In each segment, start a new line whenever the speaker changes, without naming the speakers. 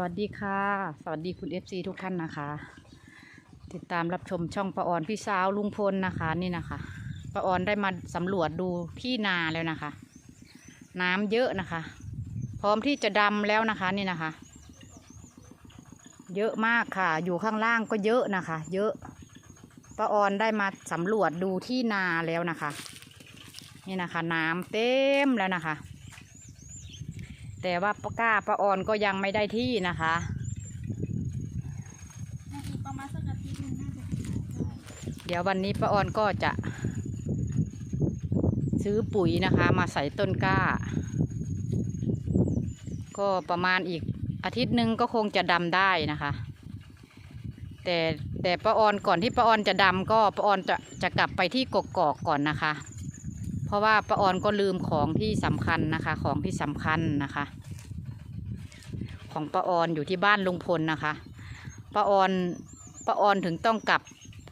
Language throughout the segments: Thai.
วัสดีค่ะ สวัสดีคุณเอฟซีทุกท่านนะคะ ติดตามรับชมช่องประออนพี่สาวลุงพลนะคะนี่นะคะประออนได้มาสำรวจดูที่นาแล้วนะคะ น้ำเยอะนะคะ พร้อมที่จะดำแล้วนะคะนี่นะคะ เยอะมากค่ะ อยู่ข้างล่างก็เยอะนะคะ เยอะป้าออนได้มาสำรวจดูที่นาแล้วนะคะ นี่นะคะ น้ำเต็มแล้วนะคะ แต่ว่าป้าก้าป้าออนก็ยังไม่ได้ที่นะคะ
อีกประมาณสักอาทิตย์หนึงน่าจะได้
เดี๋ยววันนี้ป้าออนก็จะ ซื้อปุ๋ยนะคะ มาใส่ต้นกล้า ก็ประมาณอีกอาทิตย์หนึ่งก็คงจะดำได้นะคะ แต่แต่ป้าออนก่อนที่ป้าออนจะดำก็ป้าออนจะจะกลับไปที่กกอกก่อนนะคะ เพราะว่าป้าออนก็ลืมของที่สำคัญนะคะ ของที่สำคัญนะคะ ของป้าออนอยู่ที่บ้านลุงพลนะคะป้าออนป้าออนถึงต้องกลับ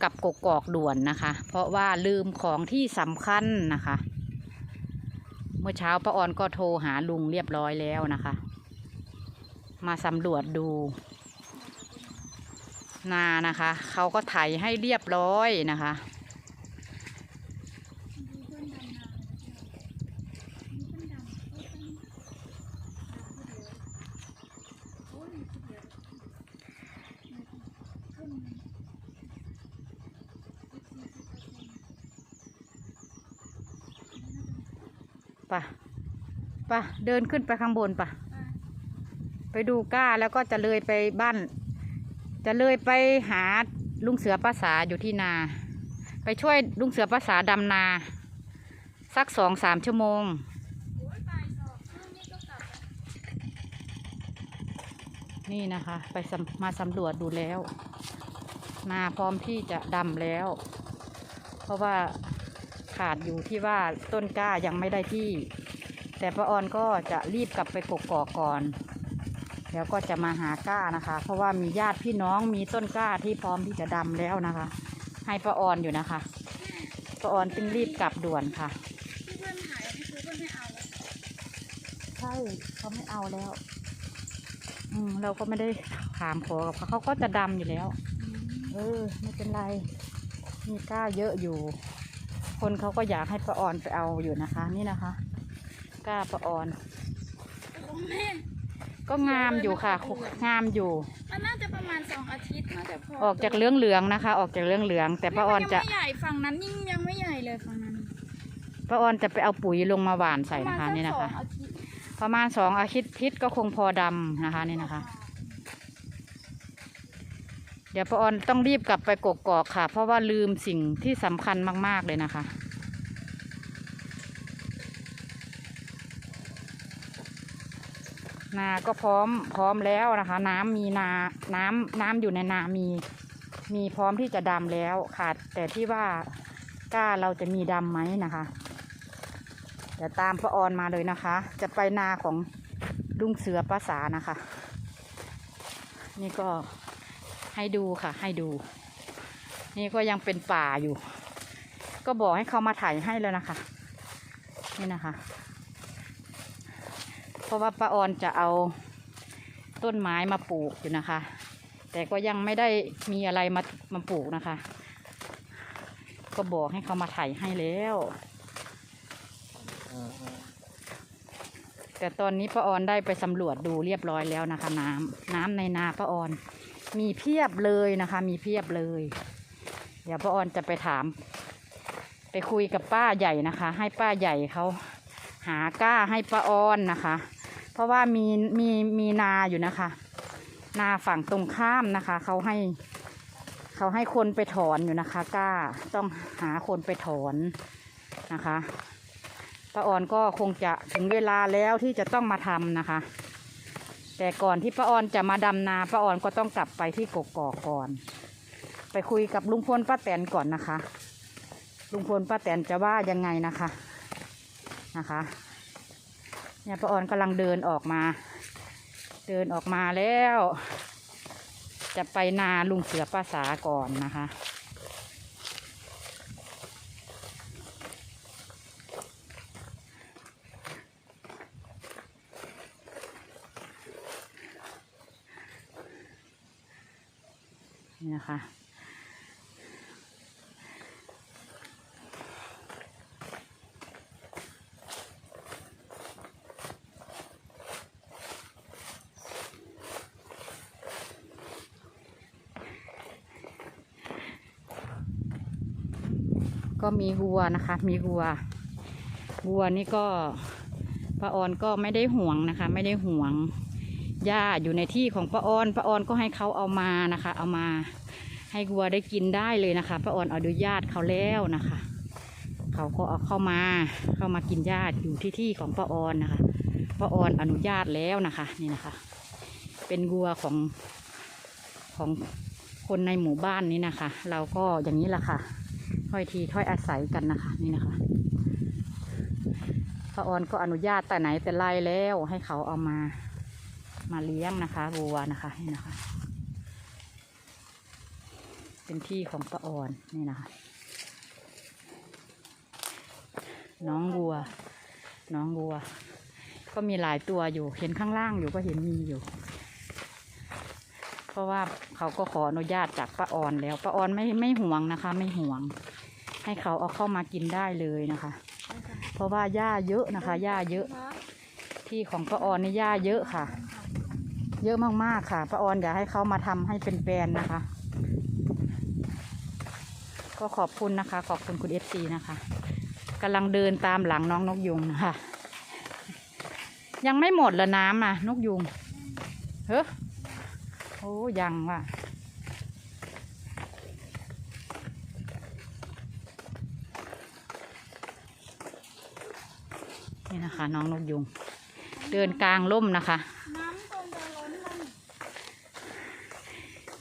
กลับกกอกด่วนนะคะ เพราะว่าลืมของที่สำคัญนะคะ เมื่อเช้าป้าออนก็โทรหาลุงเรียบร้อยแล้วนะคะ มาสำรวจดูนานะคะ เขาก็ไถให้เรียบร้อยนะคะ
ดูเพื่อนดำนาเลยมีเพื่อนดำโอ้ยโอ้ยมีคนเดียวเพิ่ม
ปะ
ปเซ็นต์
ปะเดินขึ้นไปข้างบนปะไปดูก้าแล้วก็จะเลยไปบ้าน จะเลยไปหาลุงเสือป้าษาอยู่ที่นา ไปช่วยลุงเสือป้าษาดำนา สักสองสามชั่วโมง
นี่
นะคะ ไปมาสำรวจดูแล้ว นาพร้อมที่จะดำแล้ว เพราะว่า ขาดอยู่ที่ว่าต้นกล้ายังไม่ได้ที่ แต่ป้าออนก็จะรีบกลับไปกกอกก่อนเดี๋ยวก็จะมาหาก้านะคะ เพราะว่ามีญาติพี่น้องมีต้นกล้าที่พร้อมที่จะดำแล้วนะคะ ให้ป้าออนอยู่นะคะป้าออนจึงรีบกลับด่วนค่ะ
ที่เพื่อนหายนี่คือเพื่อนไม่เอาแล้ว
ใช่เขาไม่เอาแล้ว อืมเราก็ไม่ได้ถามขอกับเขาเขาก็จะดำอยู่แล้ว เออไม่เป็นไร มีกล้าเยอะอยู่ คนเขาก็อยากให้ป้าออนไปเอาอยู่นะคะ นี่นะคะกล้าป้าออน
โอ้แม่
ก็งามอยู่ค่ะงามอยู่
มันน่าจะประมาณสองอาทิตย์นะแต่พอ
ออกจากเหลืองเหลืองๆนะคะ ออกจากเหลืองเหลืองๆแต่ป้าออนจะ
ยังไม่ใหญ่ฝั่งนั้นยิ่งยังไม่ใหญ่เลยฝั่งนั้น
ป้าออนจะไปเอาปุ๋ยลงมาหว่านใส่นะคะ
ปรมาณ
นี่
สัก
นะคะ
สองอาทิตย์
ประมาณสองอาทิตย์ทิศก็คงพอดำนะคะนี่นะคะ เดี๋ยวป้าออนต้องรีบกลับไปกกอกค่ะ เพราะว่าลืมสิ่งที่สำคัญมาก ๆ เลยนะคะ นาก็พร้อมพร้อมแล้วนะคะ น้ำมีนาน้ำน้ำอยู่ในนามีมีพร้อมที่จะดำแล้วขาดแต่ที่ว่ากล้าเราจะมีดำไหมนะคะเดี๋ยวตามป้าออนมาเลยนะคะ จะไปนาของลุงเสือป้าสานะคะ นี่ก็ ให้ดูค่ะ ให้ดู นี่ก็ยังเป็นป่าอยู่ ก็บอกให้เขามาถ่ายให้แล้วนะคะ นี่นะคะ เพราะว่าป้าออนจะเอาต้นไม้มาปลูกอยู่นะคะ แต่ก็ยังไม่ได้มีอะไรมามาปลูกนะคะ ก็บอกให้เขามาถ่ายให้แล้วแต่ตอนนี้ป้าออนได้ไปสำรวจดูเรียบร้อยแล้วนะคะ น้ำน้ำในนาป้าออน มีเพียบเลยนะคะ มีเพียบเลย เดี๋ยวป้าออนจะไปถาม ไปคุยกับป้าใหญ่นะคะ ให้ป้าใหญ่เขาหาก้าให้ป้าออนนะคะ เพราะว่ามีมีมีนาอยู่นะคะ นาฝั่งตรงข้ามนะคะเขาให้เขาให้คนไปถอนอยู่นะคะ ก้าต้องหาคนไปถอนนะคะป้าออนก็คงจะถึงเวลาแล้วที่จะต้องมาทำนะคะ แต่ก่อนที่ป้าออนจะมาดำนาป้าออนก็ต้องกลับไปที่กกอกก่อน ไปคุยกับลุงพลป้าแตนก่อนนะคะ ลุงพลป้าแตนจะว่ายังไงนะคะนะคะเนี่ยป้าออนกำลังเดินออกมา เดินออกมาแล้ว จะไปนาลุงเสือป้าสาก่อนนะคะ นี่นะคะก็มีวัวนะคะ มีวัว วัวนี่ก็ป้าออนก็ไม่ได้ห่วงนะคะ ไม่ได้ห่วง หญ้าอยู่ในที่ของป้าออนป้าออนก็ให้เขาเอามานะคะ เอามาให้วัวได้กินได้เลยนะคะป้าออนอนุญาตเขาแล้วนะคะ เขาก็เอาเข้ามาเข้ามากินหญ้าอยู่ที่ที่ของป้าออนนะคะป้าออนอนุญาตแล้วนะคะนี่นะคะ เป็นวัวของของคนในหมู่บ้านนี้นะคะ เราก็อย่างนี้แหละค่ะถ้อยทีถ้อยอาศัยกันนะคะ นี่นะคะพระออนก็อนุญาตแต่ไหนแต่ไรแล้วให้เขาเอามา มาเลี้ยงนะคะวัวนะคะนี่นะคะ เป็นที่ของป้าออนนี่นะคะ น้องวัว น้องวัว ก็มีหลายตัวอยู่เห็นข้างล่างอยู่ก็เห็นมีอยู่ เพราะว่าเขาก็ขออนุญาตจากป้าออนแล้วป้าออนไม่ไม่ห่วงนะคะ ไม่ห่วง ให้เขาเอาเข้ามากินได้เลยนะคะ เพราะว่าหญ้าเยอะนะคะหญ้าเยอะที่ของป้าออนนี่หญ้าเยอะค่ะ เยอะมากๆค่ะป้าออนอยากให้เขามาทำให้เป็นแปลนนะคะ ก็ขอบคุณนะคะ ขอบคุณคุณเอฟซีนะคะกำลังเดินตามหลังน้องนกยุงนะคะยังไม่หมดละน้ำนะนกยุงเฮ้อโอ้ยังว่ะนี่นะคะ น้องนกยุง เดินกลางร่มนะคะ
น้ำคงจะล้นมัน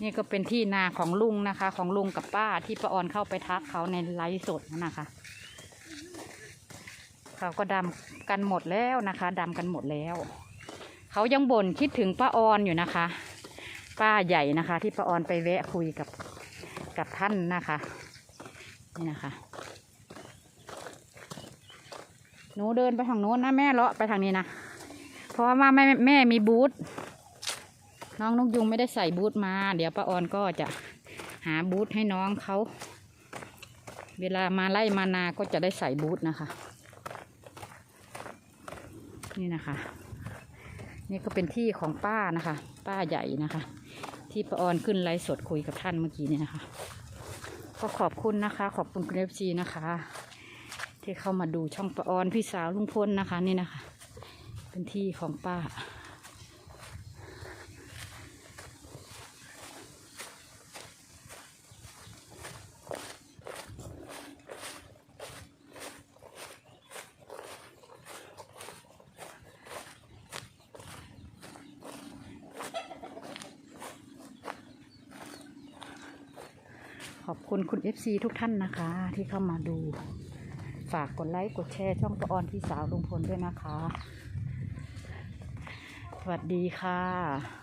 นี่ก็เป็นที่นาของลุงนะคะ ของลุงกับป้าที่ป้าออนเข้าไปทักเขาในไลฟ์สดนั่นนะคะ เขาก็ดำกันหมดแล้วนะคะดำกันหมดแล้ว เขายังบ่นคิดถึงป้าออนอยู่นะคะ ป้าใหญ่นะคะ ที่ป้าออนไปแวะคุยกับกับท่านนะคะนี่นะคะหนูเดินไปทางโน้นนะแม่เลาะไปทางนี้นะเพราะว่าแม่แม่มีบูธ น้องนกยุงไม่ได้ใส่บูทมา เดี๋ยวป้าออนก็จะหาบูทให้น้องเขา เวลามาไล่มานาก็จะได้ใส่บูทนะคะ นี่นะคะ นี่ก็เป็นที่ของป้านะคะ ป้าใหญ่นะคะ ที่ป้าออนขึ้นไลฟ์สดคุยกับท่านเมื่อกี้นี่นะคะ ก็ขอบคุณนะคะ ขอบคุณคุณเอฟซีนะคะ ที่เข้ามาดูช่องป้าออนพี่สาวลุงพลนะคะ นี่นะคะ เป็นที่ของป้า ขอบคุณคุณ FC ทุกท่านนะคะ ที่เข้ามาดู ฝากกดไลค์กดแชร์ช่องประออนพี่สาวลุงพลด้วยนะคะ สวัสดีค่ะ